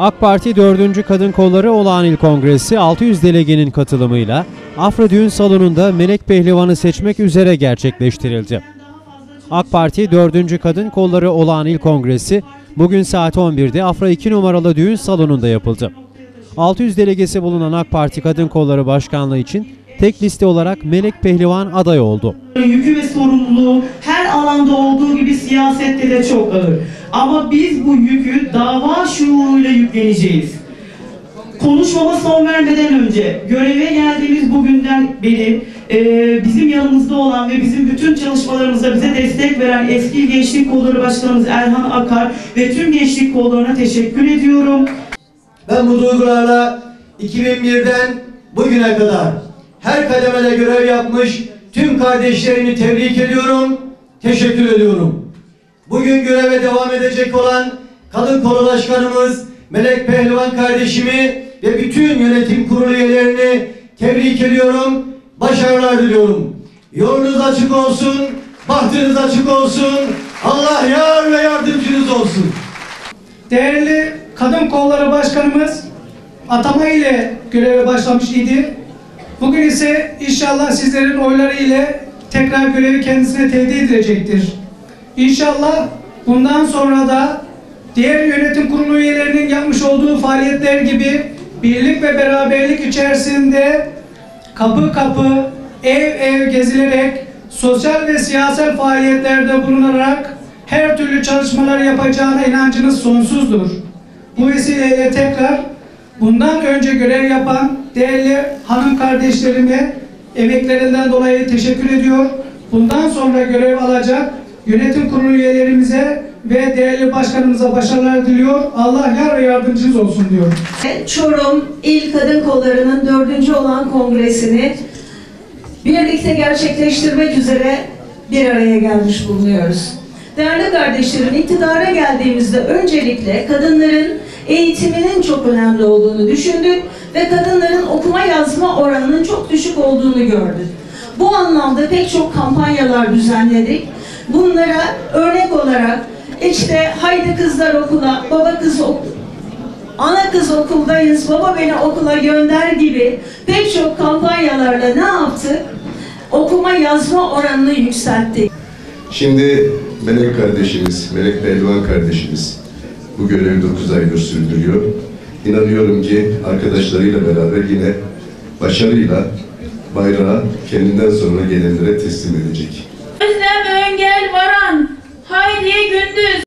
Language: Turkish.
AK Parti 4. Kadın Kolları Olağan İl Kongresi 600 delegenin katılımıyla Afra Düğün Salonu'nda Melek Pehlivan'ı seçmek üzere gerçekleştirildi. AK Parti 4. Kadın Kolları Olağan İl Kongresi bugün saat 11'de Afra 2 numaralı düğün salonunda yapıldı. 600 delegesi bulunan AK Parti Kadın Kolları Başkanlığı için tek liste olarak Melek Pehlivan aday oldu. Yükü ve sorumluluğu her alanda olduğu gibi siyasette de çok ağır. Ama biz bu yükü dava şuuruyla yükleneceğiz. Konuşmama son vermeden önce göreve geldiğimiz bugünden beri e, bizim yanımızda olan ve bizim bütün çalışmalarımıza bize destek veren eski Gençlik Kolları Başkanımız Erhan Akar ve tüm gençlik kollarına teşekkür ediyorum. Ben bu duygularla 2001'den bugüne kadar her kademede görev yapmış tüm kardeşlerimi tebrik ediyorum, teşekkür ediyorum. Bugün göreve devam edecek olan Kadın Kolu Başkanımız Melek Pehlivan kardeşimi ve bütün yönetim kurulu üyelerini tebrik ediyorum, başarılar diliyorum. Yolunuz açık olsun, bahtınız açık olsun, Allah yar ve yardımcınız olsun. Değerli Kadın Kolları Başkanımız atama ile göreve başlamış idi. Bugün ise inşallah sizlerin oyları ile tekrar görevi kendisine tevdi edilecektir. İnşallah bundan sonra da diğer yönetim kurulu üyelerinin yapmış olduğu faaliyetler gibi birlik ve beraberlik içerisinde kapı kapı, ev ev gezilerek sosyal ve siyasal faaliyetlerde bulunarak her türlü çalışmalar yapacağına inancınız sonsuzdur. Bu vesileyle tekrar bundan önce görev yapan değerli hanım kardeşlerime emeklerinden dolayı teşekkür ediyor. Bundan sonra görev alacak yönetim kurulu üyelerimize ve değerli başkanımıza başarılar diliyor. Allah yar ve yardımcınız olsun diyor. Çorum İl Kadın Kolları'nın dördüncü olan kongresini birlikte gerçekleştirmek üzere bir araya gelmiş bulunuyoruz. Değerli kardeşlerim, iktidara geldiğimizde öncelikle kadınların eğitiminin çok önemli olduğunu düşündük ve kadınların okuma yazma oranının çok düşük olduğunu gördük. Bu anlamda pek çok kampanyalar düzenledik. Bunlara örnek olarak işte haydi kızlar okula, baba kız ok ana kız okuldayız, baba beni okula gönder gibi pek çok kampanyalarla ne yaptık? Okuma yazma oranını yükselttik. Şimdi Melek kardeşimiz, Melek Pehlivan kardeşimiz bu görevi 9 aydır sürdürüyor. İnanıyorum ki arkadaşlarıyla beraber yine başarıyla bayrağı kendinden sonra gelenlere teslim edecek. goodness